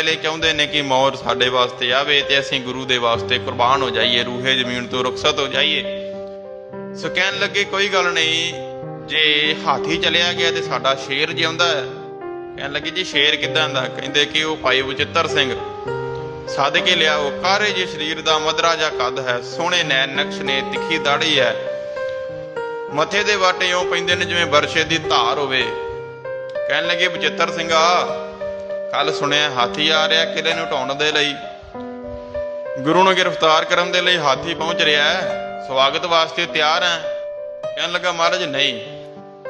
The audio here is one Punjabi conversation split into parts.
ਵੇਲੇ ਚਾਹੁੰਦੇ ਨੇ ਕਿ ਮੌਤ ਸਾਡੇ ਵਾਸਤੇ ਆਵੇ ਤੇ ਅਸੀਂ ਗੁਰੂ ਦੇ ਵਾਸਤੇ ਕੁਰਬਾਨ ਹੋ ਜਾਈਏ, ਰੂਹੇ ਜ਼ਮੀਨ ਤੋਂ ਰੁਖਸਤ ਹੋ ਜਾਈਏ। ਸੋ ਕਹਿਣ ਲੱਗੇ, ਕੋਈ ਗੱਲ ਨਹੀਂ, ਜੇ ਹਾਥੀ ਚਲਿਆ ਗਿਆ ਤੇ ਸਾਡਾ ਸ਼ੇਰ ਜਿਉਂਦਾ ਹੈ। ਕਹਿਣ ਲੱਗੇ, ਜੀ ਸ਼ੇਰ ਕਿਦਾਂ ਦਾ? ਕਹਿੰਦੇ ਕਿ ਉਹ ਭਾਈ ਬਚਿੱਤਰ ਸਿੰਘ। ਸੱਦ ਕੇ ਲਿਆਓ, ਕਾਰੇ ਜੇ ਸਰੀਰ ਦਾ ਮਦਰਾ ਜਾਂ ਕੱਦ ਹੈ, ਸੋਹਣੇ ਨੈਣ ਨਕਸ਼ ਨੇ, ਤਿੱਖੀ ਦਾੜੀ ਹੈ। ਮੱਥੇ ਦੇ ਵਾਟੇ ਉਹ ਪੈਂਦੇ ਨੇ ਜਿਵੇਂ ਵਰਸ਼ੇ ਦੀ ਧਾਰ ਹੋਵੇ। ਕਹਿਣ ਲੱਗੇ ਬਚਿੱਤਰ ਸਿੰਘਾ ਕੱਲ ਸੁਣਿਆ ਹਾਥੀ ਆ ਰਿਹਾ ਕਿਲੇ ਨੂੰ ਢਾਉਣ ਦੇ ਲਈ। ਗੁਰੂ ਨੂੰ ਗ੍ਰਿਫਤਾਰ ਕਰਨ ਦੇ ਲਈ ਹਾਥੀ ਪਹੁੰਚ ਰਿਹਾ ਹੈ। ਸਵਾਗਤ ਵਾਸਤੇ ਤਿਆਰ ਹੈ। ਕਹਿਣ ਲੱਗਾ, ਮਹਾਰਾਜ, ਨਹੀਂ।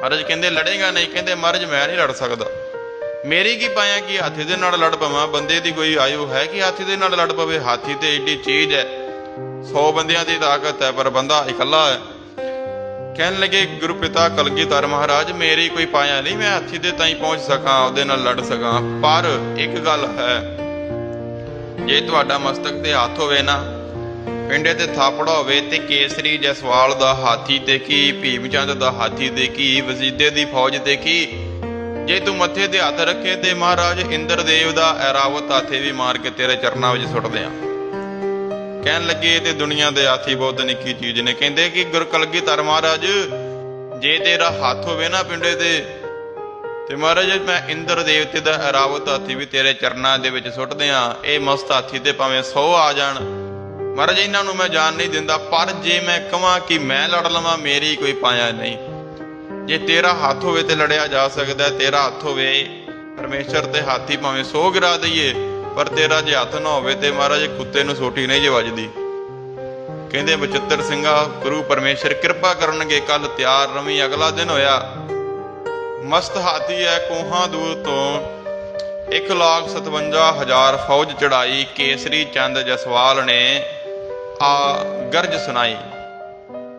ਮਹਾਰਾਜ ਕਹਿੰਦੇ, ਲੜੇਗਾ ਨਹੀਂ। ਕਹਿੰਦੇ, ਮਹਾਰਾਜ, ਮੈਂ ਨਹੀਂ ਲੜ ਸਕਦਾ। ਮੇਰੀ ਕੀ ਪਾਇਆ ਕਿ ਹਾਥੀ ਦੇ ਨਾਲ ਲੜ ਪਵਾਂ? ਬੰਦੇ ਦੀ ਕੋਈ ਆਯੂ ਹੈ ਕਿ ਹਾਥੀ ਦੇ ਨਾਲ ਲੜ ਪਵੇ? ਹਾਥੀ ਤੇ ਏਡੀ ਚੀਜ਼ ਹੈ। 100 ਬੰਦਿਆਂ ਦੀ ਤਾਕਤ ਹੈ, ਪਰ ਬੰਦਾ ਇਕੱਲਾ ਹੈ। ਕਹਿਣ ਲੱਗੇ ਗੁਰੂ ਪਿਤਾ ਕਲਗੀਧਰ ਮਹਾਰਾਜ, ਮੇਰੀ ਕੋਈ ਪਾਇਆ ਨਹੀਂ, ਮੈਂ ਹਾਥੀ ਦੇ ਤਾਈਂ ਪਹੁੰਚ ਸਕਾਂ, ਉਹਦੇ ਨਾਲ ਲੜ ਸਕਾਂ। ਪਰ ਇੱਕ ਗੱਲ ਹੈ, ਜੇ ਤੁਹਾਡਾ ਮਸਤਕ ਤੇ ਹੱਥ ਹੋਵੇ ਨਾ, ਪਿੰਡੇ ਤੇ ਥਾਪੜਾ ਹੋਵੇ ਤੇ ਕੇਸਰੀ ਜਸਵਾਲ ਦਾ ਹਾਥੀ ਤੇ ਕੀ ਭੀਮ ਚੰਦ ਦਾ ਹਾਥੀ ਤੇ ਕੀ ਵਜ਼ੀਦੇ ਦੀ ਫੌਜ ਤੇ ਕੀ ਜੇ ਤੂੰ ਮੱਥੇ ਤੇ ਹੱਥ ਰੱਖੇ ਤੇ ਮਹਾਰਾਜ, ਇੰਦਰਦੇਵ ਦਾ ਐਰਾਵਤ ਹਾਥੀ ਵੀ ਮਾਰ ਕੇ ਤੇਰੇ ਚਰਨਾਂ ਵਿੱਚ ਸੁੱਟ ਦਿਆਂ। ਕਹਿਣ ਲੱਗੇ ਤੇ ਦੁਨੀਆ ਦੇ ਹਾਥੀ ਬਹੁਤ ਨਿੱਕੀ ਚੀਜ਼ ਨੇ। ਕਹਿੰਦੇ ਕਿ ਗੁਰਕਲਗੀਧਰ ਮਹਾਰਾਜ, ਜੇ ਤੇਰਾ ਹੱਥ ਹੋਵੇ ਨਾ ਪਿੰਡੇ ਤੇ ਤੇ ਮਹਾਰਾਜ, ਮੈਂ ਇੰਦਰ ਦੇਵਤੇ ਦਾ ਅਰਾਵਤ ਹਾਥੀ ਵੀ ਤੇਰੇ ਚਰਨਾਂ ਦੇ ਵਿੱਚ ਸੁੱਟਦੇ ਦਿਆਂ ਇਹ ਮਸਤ ਹਾਥੀ ਤੇ ਭਾਵੇਂ 100 ਆ ਜਾਣ। ਮਹਾਰਾਜ, ਇਹਨਾਂ ਨੂੰ ਮੈਂ ਜਾਣ ਨਹੀਂ ਦਿੰਦਾ, ਪਰ ਜੇ ਮੈਂ ਕਹਾਂ ਕਿ ਮੈਂ ਲੜ ਲਵਾਂ, ਮੇਰੀ ਕੋਈ ਪਾਇਆ ਨਹੀਂ। ਜੇ ਤੇਰਾ ਹੱਥ ਹੋਵੇ ਤੇ ਲੜਿਆ ਜਾ ਸਕਦਾ, ਤੇਰਾ ਹੱਥ ਹੋਵੇ, ਪਰਮੇਸ਼ਰ ਤੇ ਹਾਥੀ ਭਾਵੇਂ 100 ਗਿਰਾ ਦਈਏ ਪਰ ਤੇਰਾ ਜੇ ਹੱਥ ਨਾ ਹੋਵੇ ਤੇ ਮਹਾਰਾਜ ਕੁੱਤੇ ਨੂੰ ਸੋਟੀ ਨਹੀਂ ਜੇ ਵੱਜਦੀ। ਕਹਿੰਦੇ ਬਚਿੱਤਰ ਸਿੰਘਾ, ਗੁਰੂ ਪਰਮੇਸ਼ਰ ਕਿਰਪਾ ਕਰਨਗੇ ਕੱਲ ਤਿਆਰ ਰਵੀ, ਅਗਲਾ ਦਿਨ ਹੋਇਆ। ਮਸਤ ਹਾਥੀ ਹੈ ਕੋਹਾਂ ਦੂਰ ਤੋਂ। 157000 ਫੌਜ ਚੜਾਈ ਕੇਸਰੀ ਚੰਦ ਜਸਵਾਲ ਨੇ ਆ ਗਰਜ ਸੁਣਾਈ।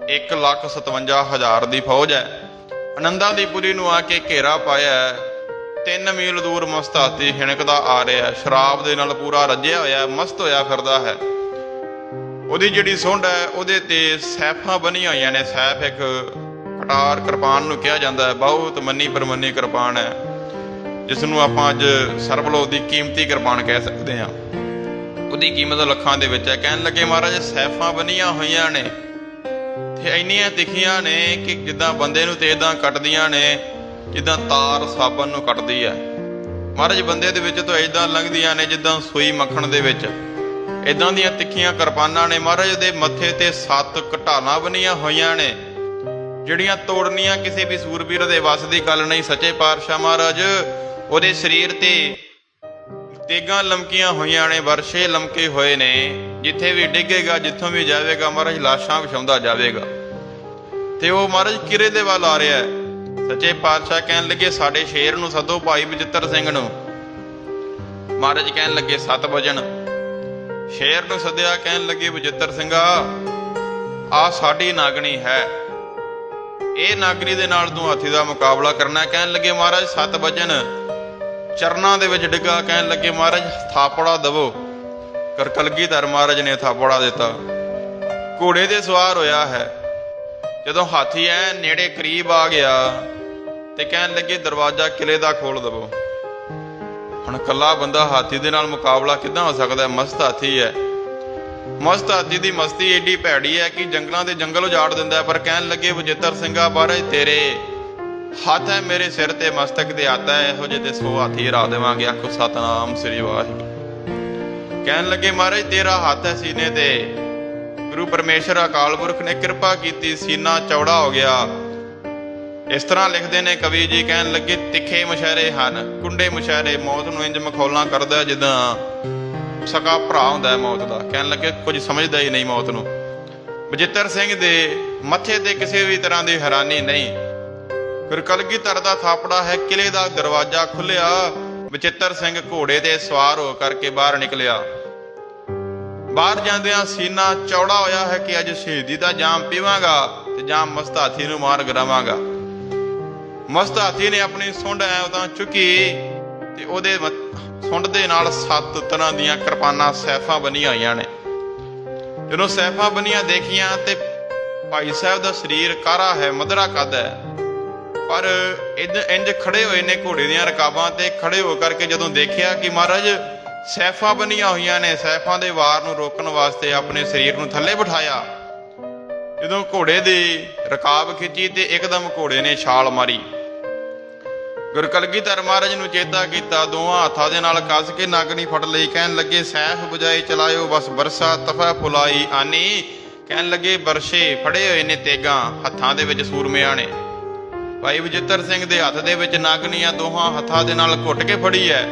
157000 ਦੀ ਫੌਜ ਹੈ ਆਨੰਦਾਂ ਦੀ ਪੁਰੀ ਨੂੰ ਆ ਕੇ ਘੇਰਾ ਪਾਇਆ ਤਿੰਨ ਮੀਲ ਦੂਰ ਮਸਤ ਹਾਥੀ ਹਿਣਕਦਾ ਆ ਰਿਹਾ ਹੈ। ਸ਼ਰਾਬ ਦੇ ਨਾਲ ਪੂਰਾ ਰੱਜਿਆ ਹੋਇਆ ਹੈ, ਮਸਤ ਹੋਇਆ ਫਿਰਦਾ ਹੈ। ਉਹਦੀ ਜਿਹੜੀ ਸੁੰਡ ਹੈ ਉਹਦੇ ਤੇ ਸੈਫਾਂ ਬਣੀਆਂ ਹੋਈਆਂ ਨੇ। ਸੈਫ ਇੱਕ ਕਟਾਰ ਕਿਰਪਾਨ ਨੂੰ ਕਿਹਾ ਜਾਂਦਾ ਹੈ। ਬਹੁਤ ਮੰਨੀ ਪਰਮੰਨੀ ਕਿਰਪਾਨ ਹੈ ਜਿਸ ਨੂੰ ਆਪਾਂ ਅੱਜ ਸਰਬਲੋ ਦੀ ਕੀਮਤੀ ਕਿਰਪਾਨ ਕਹਿ ਸਕਦੇ ਹਾਂ। ਉਹਦੀ ਕੀਮਤ ਲੱਖਾਂ ਦੇ ਵਿੱਚ ਹੈ। ਕਹਿਣ ਲੱਗੇ ਮਹਾਰਾਜ ਸੈਫਾਂ ਬਣੀਆਂ ਹੋਈਆਂ ਨੇ ਤੇ ਇੰਨੀਆਂ ਤਿੱਖੀਆਂ ਨੇ ਕਿ ਜਿੱਦਾਂ ਬੰਦੇ ਨੂੰ ਤੇਜ਼ਾਂ ਕੱਟਦੀਆਂ ਨੇ। ਜਿੱਦਾਂ ਤਾਰ ਸਾਬਣ ਨੂੰ ਕੱਟਦੀ ਹੈ ਮਹਾਰਾਜ, ਬੰਦੇ ਦੇ ਵਿੱਚ ਤੋਂ ਇਦਾਂ ਲੰਘਦੀਆਂ ਨੇ ਜਿੱਦਾਂ ਸੂਈ ਮੱਖਣ ਦੇ ਵਿੱਚ। ਇਦਾਂ ਦੀਆਂ ਤਿੱਖੀਆਂ ਕਿਰਪਾਨਾਂ ਨੇ ਮਹਾਰਾਜ ਦੇ ਮੱਥੇ ਤੇ ਸੱਤ ਘਟਾਲਾਂ ਬਣੀਆਂ ਹੋਈਆਂ ਨੇ, ਜਿਹੜੀਆਂ ਤੋੜਨੀਆਂ ਕਿਸੇ ਵੀ ਸੂਰਬੀਰ ਦੇ ਵੱਸ ਦੀ ਗੱਲ ਨਹੀਂ। ਸੱਚੇ ਪਾਤਸ਼ਾਹ ਮਹਾਰਾਜ, ਉਹਦੇ ਸਰੀਰ ਤੇ ਤੇਗਾਂ ਲਮਕੀਆਂ ਹੋਈਆਂ ਨੇ, ਵਰਸ਼ੇ ਲਮਕੇ ਹੋਏ ਨੇ। ਜਿੱਥੇ ਵੀ ਡਿੱਗੇਗਾ, ਜਿੱਥੋਂ ਵੀ ਜਾਵੇਗਾ, ਮਹਾਰਾਜ ਲਾਸ਼ਾਂ ਵਿਛਾਉਂਦਾ ਜਾਵੇਗਾ। ਤੇ ਉਹ ਮਹਾਰਾਜ ਕਿਰੇ ਦੇ ਵੱਲ ਆ ਰਿਹਾ ਹੈ। ਸੱਚੇ ਪਾਤਸ਼ਾਹ ਕਹਿਣ ਲੱਗੇ, ਸਾਡੇ ਸ਼ੇਰ ਨੂੰ ਸੱਦੋ ਭਾਈ ਬਜਿੱਤਰ ਸਿੰਘ ਨੂੰ। ਮਹਾਰਾਜ ਕਹਿਣ ਲੱਗੇ, ਸਤ ਵਜਣ ਸ਼ੇਰ ਨੂੰ ਸੱਦਿਆ, ਕਹਿਣ ਲੱਗੇ ਬਚਿੱਤਰ ਸਿੰਘਾ, ਆ ਸਾਡੀ ਨਾਗਣੀ ਹੈ। ਇਹ ਨਾਗਰੀ ਦੇ ਨਾਲ ਤੂੰ ਹਾਥੀ ਦਾ ਮੁਕਾਬਲਾ ਕਰਨਾ ਕਹਿਣ ਲੱਗੇ, ਮਹਾਰਾਜ, ਸਤ ਵਜਨ ਚਰਨਾਂ ਦੇ ਵਿੱਚ ਡਿੱਗਾ, ਕਹਿਣ ਲੱਗੇ, ਮਹਾਰਾਜ, ਥਾਪੜਾ ਦਵੋ। ਕਰ ਕਲਗੀਧਰ ਮਹਾਰਾਜ ਨੇ ਥਾਪੜਾ ਦਿੱਤਾ। ਘੋੜੇ ਦੇ ਸਵਾਰ ਹੋਇਆ ਹੈ। ਜਦੋਂ ਹਾਥੀ ਐ ਨੇੜੇ ਕਰੀਬ ਆ ਗਿਆ ਤੇ ਕਹਿਣ ਲੱਗੇ, ਦਰਵਾਜ਼ਾ ਕਿਲੇ ਦਾ ਖੋਲ ਦਵੋ। ਹੁਣ ਕੱਲਾ ਬੰਦਾ ਹਾਥੀ ਦੇ ਨਾਲ ਮੁਕਾਬਲਾ ਕਿੱਦਾਂ ਹੋ ਸਕਦਾ ਹੈ? ਮਸਤ ਹਾਥੀ ਹੈ। ਮਸਤ ਹਾਥੀ ਦੀ ਮਸਤੀ ਏਡੀ ਭੈੜੀ ਹੈ ਕਿ ਜੰਗਲਾਂ ਦੇ ਜੰਗਲ ਉਜਾੜ ਦਿੰਦਾ ਹੈ, ਪਰ ਕਹਿਣ ਲੱਗੇ ਬਜਿੱਤਰ ਸਿੰਘਾ ਬਾਰੇ ਤੇਰੇ ਹੱਥ ਹੈ, ਮੇਰੇ ਸਿਰ ਤੇ ਮਸਤਕ ਦੇ ਹੱਥ ਹੈ, ਇਹੋ ਜਿਹੇ ਤੇ ਸੋ ਹਾਥੀ ਰਾ ਦੇਵਾਂਗੇ। ਆਖੋ, ਸਤਨਾਮ ਸ੍ਰੀ ਵਾਹਿਗੁਰੂ। ਕਹਿਣ ਲੱਗੇ, ਮਹਾਰਾਜ, ਤੇਰਾ ਹੱਥ ਹੈ ਸੀਨੇ ਤੇ। ਗੁਰੂ ਪਰਮੇਸ਼ਰ ਅਕਾਲ ਪੁਰਖ ਨੇ ਕਿਰਪਾ ਕੀਤੀ, ਸੀਨਾ ਚੌੜਾ ਹੋ ਗਿਆ। ਇਸ ਤਰ੍ਹਾਂ ਲਿਖਦੇ ਨੇ ਕਵੀ ਜੀ, ਕਹਿਣ ਲੱਗੇ, ਤਿੱਖੇ ਮੁਸ਼ਾਰੇ ਹਨ, ਕੁੰਡੇ ਮੁਸ਼ਾਰੇ ਮੌਤ ਨੂੰ ਇੰਜ ਮਖੌਲਾਂ ਕਰਦਾ ਜਿੱਦਾਂ ਸਕਾ ਭਰਾ ਹੁੰਦਾ ਹੈ ਮੌਤ ਦਾ। ਕਹਿਣ ਲੱਗੇ, ਕੁਝ ਸਮਝਦਾ ਹੀ ਨਹੀਂ ਮੌਤ ਨੂੰ। ਬਜਿੱਤਰ ਸਿੰਘ ਦੇ ਮੱਥੇ ਤੇ ਕਿਸੇ ਵੀ ਤਰ੍ਹਾਂ ਦੀ ਹੈਰਾਨੀ ਨਹੀਂ। ਫਿਰ ਕਲਗੀਧਰ ਦਾ ਥਾਪੜਾ ਹੈ, ਕਿਲੇ ਦਾ ਦਰਵਾਜ਼ਾ ਖੁੱਲਿਆ ਬਚਿੱਤਰ ਸਿੰਘ ਘੋੜੇ ਤੇ ਸਵਾਰ ਹੋ ਕਰਕੇ ਬਾਹਰ ਨਿਕਲਿਆ। ਬਾਹਰ ਜਾਂਦਿਆਂ ਸੀਨਾ ਚੌੜਾ ਹੋਇਆ ਹੈ ਕਿ ਅੱਜ ਸ਼ਹੀਦੀ ਦਾ ਜਾਮ ਪੀਵਾਂਗਾ ਤੇ ਜਾਮ ਮਸਤ ਨੂੰ ਮਾਰ ਗਰਾਵਾਂਗਾ। ਮਸਤ ਹਾਥੀ ਨੇ ਆਪਣੀ ਸੁੰਡ ਐ ਉਦਾਂ ਚੁੱਕੀ ਤੇ ਉਹਦੇ ਸੁੰਡ ਦੇ ਨਾਲ ਸੱਤ ਤਰ੍ਹਾਂ ਦੀਆਂ ਕਿਰਪਾਨਾਂ ਸੈਫਾਂ ਬਣੀਆਂ ਹੋਈਆਂ ਨੇ। ਜਦੋਂ ਸੈਫਾਂ ਬਣੀਆਂ ਦੇਖੀਆਂ ਤੇ ਭਾਈ ਸਾਹਿਬ ਦਾ ਸਰੀਰ ਕਾਰਾ ਹੈ, ਮਧਰਾ ਕੱਦ ਹੈ, ਪਰ ਇੰਜ ਇੰਜ ਖੜੇ ਹੋਏ ਨੇ ਘੋੜੇ ਦੀਆਂ ਰਕਾਬਾਂ ਤੇ ਖੜੇ ਹੋ ਕਰਕੇ ਜਦੋਂ ਦੇਖਿਆ ਕਿ ਮਹਾਰਾਜ ਸੈਫਾਂ ਬਣੀਆਂ ਹੋਈਆਂ ਨੇ, ਸੈਫਾਂ ਦੇ ਵਾਰ ਨੂੰ ਰੋਕਣ ਵਾਸਤੇ ਆਪਣੇ ਸਰੀਰ ਨੂੰ ਥੱਲੇ ਬਿਠਾਇਆ, ਜਦੋਂ ਘੋੜੇ ਦੀ ਰਕਾਬ ਖਿੱਚੀ ਤੇ ਇੱਕਦਮ ਘੋੜੇ ਨੇ ਛਾਲ ਮਾਰੀ। ਗੁਰ ਕਲਗੀਧਰ ਮਹਾਰਾਜ ਨੂੰ ਚੇਤਾ ਕੀਤਾ, ਦੋਵਾਂ ਹੱਥਾਂ ਦੇ ਨਾਲ ਕੱਸ ਕੇ ਨਾਗਣੀ ਫੜ ਲਈ, ਕਹਿਣ ਲੱਗੇ, ਸੈਫ ਬੁਝਾਏ ਚਲਾਇਓ, ਬਸ ਬਰਸਾ ਤਫਾ ਫੁਲਾਈ, ਆਨੀ। ਕਹਿਣ ਲੱਗੇ, ਬਰਸ਼ੇ ਫੜੇ ਹੋਏ ਨੇ ਤੇਗਾਂ, ਹੱਥਾਂ ਦੇ ਵਿੱਚ ਸੂਰਮਿਆਂ ਨੇ। ਭਾਈ ਵਿਜੇਤਰ ਸਿੰਘ ਦੇ ਹੱਥ ਦੇ ਵਿੱਚ ਨਾਗਣੀਆਂ ਦੋਹਾਂ ਹੱਥਾਂ ਦੇ ਨਾਲ ਘੁੱਟ ਕੇ ਫੜੀ ਐ।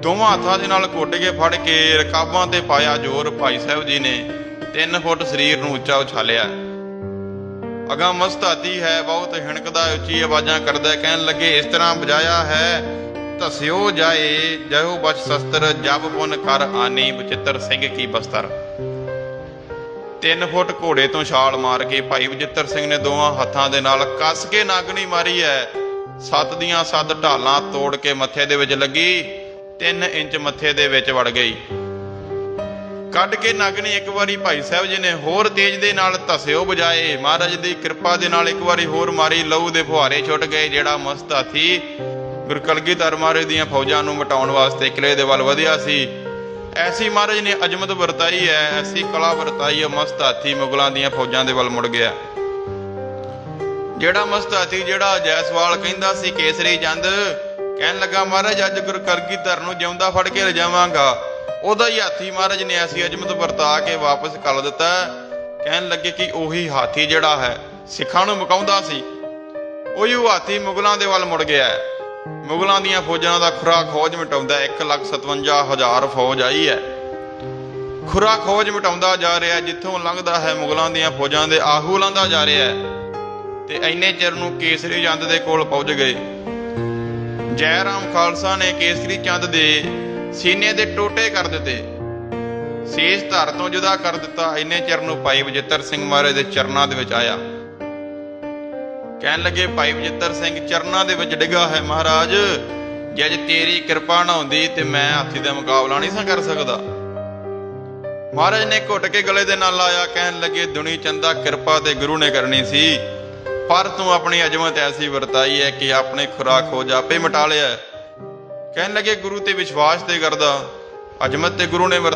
ਦੋਵਾਂ ਹੱਥਾਂ ਦੇ ਨਾਲ ਘੁੱਟ ਕੇ ਫੜ ਕੇ ਰਕਾਬਾਂ ਤੇ ਪਾਇਆ ਜ਼ੋਰ, ਭਾਈ ਸਾਹਿਬ ਜੀ ਨੇ 3 ਫੁੱਟ ਸਰੀਰ ਨੂੰ ਉੱਚਾ ਉਛਾਲਿਆ। ਅਗਾ ਮਸਤ ਹੈ, ਬਹੁਤ ਹਿਣਕਦਾ ਉੱਚੀ ਆਵਾਜ਼ਾਂ ਕਰਦਾ ਕਹਿਣ ਲੱਗੇ, ਇਸ ਤਰ੍ਹਾਂ ਬਜਾਇਆ ਹੈ, ਧਸਿਓ ਜਾਏ, ਜਹੋ ਬਚ ਸ਼ਸਤਰ ਜਬ ਪੁਨ ਕਰ ਆਨੀ ਬਚਿੱਤਰ ਸਿੰਘ ਕੀ ਬਸਤਰ। 3 ਫੁੱਟ ਘੋੜੇ ਤੋਂ ਛਾਲ ਮਾਰ ਕੇ ਭਾਈ ਬਚਿੱਤਰ ਸਿੰਘ ਨੇ ਦੋਵਾਂ ਹੱਥਾਂ ਦੇ ਨਾਲ ਕੱਸ ਕੇ ਨਾਗਣੀ ਮਾਰੀ ਹੈ। ਸੱਤ ਦੀਆਂ ਸੱਤ ਢਾਲਾਂ ਤੋੜ ਕੇ ਮੱਥੇ ਦੇ ਵਿੱਚ ਲੱਗੀ 3 ਇੰਚ ਮੱਥੇ ਦੇ ਵਿੱਚ ਵੜ ਗਈ। ਕੱਢ ਕੇ ਨਾਗਣੀ ਇੱਕ ਵਾਰੀ ਭਾਈ ਸਾਹਿਬ ਜੀ ਨੇ ਹੋਰ ਤੇਜ਼ ਦੇ ਨਾਲ ਧਸਿਓ ਬਜਾਏ ਮਹਾਰਾਜ ਦੀ ਕਿਰਪਾ ਦੇ ਨਾਲ ਇੱਕ ਵਾਰੀ ਹੋਰ ਮਾਰੀ, ਲਹੂ ਦੇ ਫੁਹਾਰੇ ਛੁੱਟ ਗਏ, ਜਿਹੜਾ ਮਸਤ ਹਾਥੀ ਗੁਰੂ ਕਲਗੀਧਰ ਮਹਾਰਾਜ ਦੀਆਂ ਫੌਜਾਂ ਨੂੰ ਮਟਾਉਣ ਵਾਸਤੇ ਕਿਲੇ ਦੇ ਵੱਲ ਵਧਿਆ ਸੀ। ਐਸੀ ਮਹਾਰਾਜ ਨੇ ਅਜਮਤ ਵਰਤਾਈ ਹੈ, ਐਸੀ ਕਲਾ ਵਰਤਾਈ ਹੈ, ਮਸਤ ਹਾਥੀ ਮੁਗਲਾਂ ਦੀਆਂ ਫੌਜਾਂ ਦੇ ਵੱਲ ਮੁੜ ਗਿਆ। ਜਿਹੜਾ ਮਸਤ ਹਾਥੀ, ਜਿਹੜਾ ਜੈਸਵਾਲ ਕਹਿੰਦਾ ਸੀ, ਕੇਸਰੀ ਚੰਦ, ਕਹਿਣ ਲੱਗਾ, ਮਹਾਰਾਜ, ਅੱਜ ਗੁਰੂ ਕਲਗੀਧਰ ਨੂੰ ਜਿਉਂਦਾ ਫੜ ਕੇ ਲਿਜਾਵਾਂਗਾ। ਉਹਦਾ ਹੀ ਹਾਥੀ ਮਹਾਰਾਜ ਨੇ ਐਸੀ ਅਜਮਤ ਵਰਤਾ ਕੇ ਵਾਪਸ ਕਰ ਦਿੱਤਾ। ਕਹਿਣ ਲੱਗੇ ਕਿ ਉਹੀ ਹਾਥੀ ਜਿਹੜਾ ਹੈ, ਸਿੱਖਾਂ ਨੂੰ ਮੁਕਾਉਂਦਾ ਸੀ। ਉਹੀ ਉਹ ਹਾਥੀ ਮੁਗਲਾਂ ਦੇ ਵੱਲ ਮੁੜ ਗਿਆ। ਮੁਗਲਾਂ ਦੀਆਂ ਫੌਜਾਂ ਦਾ ਖੁਰਾ ਖੋਜ ਮਿਟਾਉਂਦਾ 157000 ਫੌਜ ਆਈ ਹੈ। ਖੁਰਾ ਖੋਜ ਮਿਟਾਉਂਦਾ ਜਾ ਰਿਹਾ, ਜਿੱਥੋਂ ਲੰਘਦਾ ਹੈ ਮੁਗਲਾਂ ਦੀਆਂ ਫੌਜਾਂ ਦੇ ਆਹੂ ਲਾਂਦਾ ਜਾ ਰਿਹਾ ਤੇ ਐਨੇ ਚਿਰ ਨੂੰ ਕੇਸਰੀ ਚੰਦ ਦੇ ਕੋਲ ਪਹੁੰਚ ਗਏ। ਜੈ ਰਾਮ ਖਾਲਸਾ ਨੇ ਕੇਸਰੀ ਚੰਦ ਦੇ ਸੀਨੇ ਦੇ ਟੋਟੇ ਕਰ ਦਿੱਤੇ। ਸੀਸ ਧਰ ਤੋਂ ਜੁਦਾ ਕਰ ਦਿੱਤਾ। ਇੰਨੇ ਚਿਰ ਨੂੰ ਭਾਈ ਬਜਿੱਤਰ ਸਿੰਘ ਮਹਾਰਾਜ ਦੇ ਚਰਨਾਂ ਦੇ ਵਿੱਚ ਆਇਆ। ਕਹਿਣ ਲੱਗੇ, ਭਾਈ ਬਜਿੱਤਰ ਸਿੰਘ, ਚਰਨਾਂ ਦੇ ਵਿੱਚ ਡਿੱਗਾ ਹੈ ਮਹਾਰਾਜ। ਜੇ ਅੱਜ ਤੇਰੀ ਕਿਰਪਾ ਨਾ ਹੁੰਦੀ ਤੇ ਮੈਂ ਹਾਥੀ ਦਾ ਮੁਕਾਬਲਾ ਨਹੀਂ ਸਾਂ ਕਰ ਸਕਦਾ। ਮਹਾਰਾਜ ਨੇ ਘੁੱਟ ਕੇ ਗਲੇ ਦੇ ਨਾਲ ਲਾਇਆ। ਕਹਿਣ ਲੱਗੇ, ਦੁਨੀ ਚੰਦਾ ਕਿਰਪਾ ਤੇ ਗੁਰੂ ਨੇ ਕਰਨੀ ਸੀ। ਪਰ ਤੂੰ ਆਪਣੀ ਅਜਮਤ ਐਸੀ ਵਰਤਾਈ ਹੈ ਕਿ ਆਪਣੇ ਖੁਰਾਕ ਹੋ ਜਾਪੇ ਮਿਟਾ ਲਿਆ ਕਹਿਣ ਲੱਗੇ ਗੁਰੂ ਤੇ ਵਿਸ਼ਵਾਸ ਤੇ ਕਰਦਾ ਅਜਮਤ ਤੇ ਗੁਰੂ ਨੇ ਵਰਤ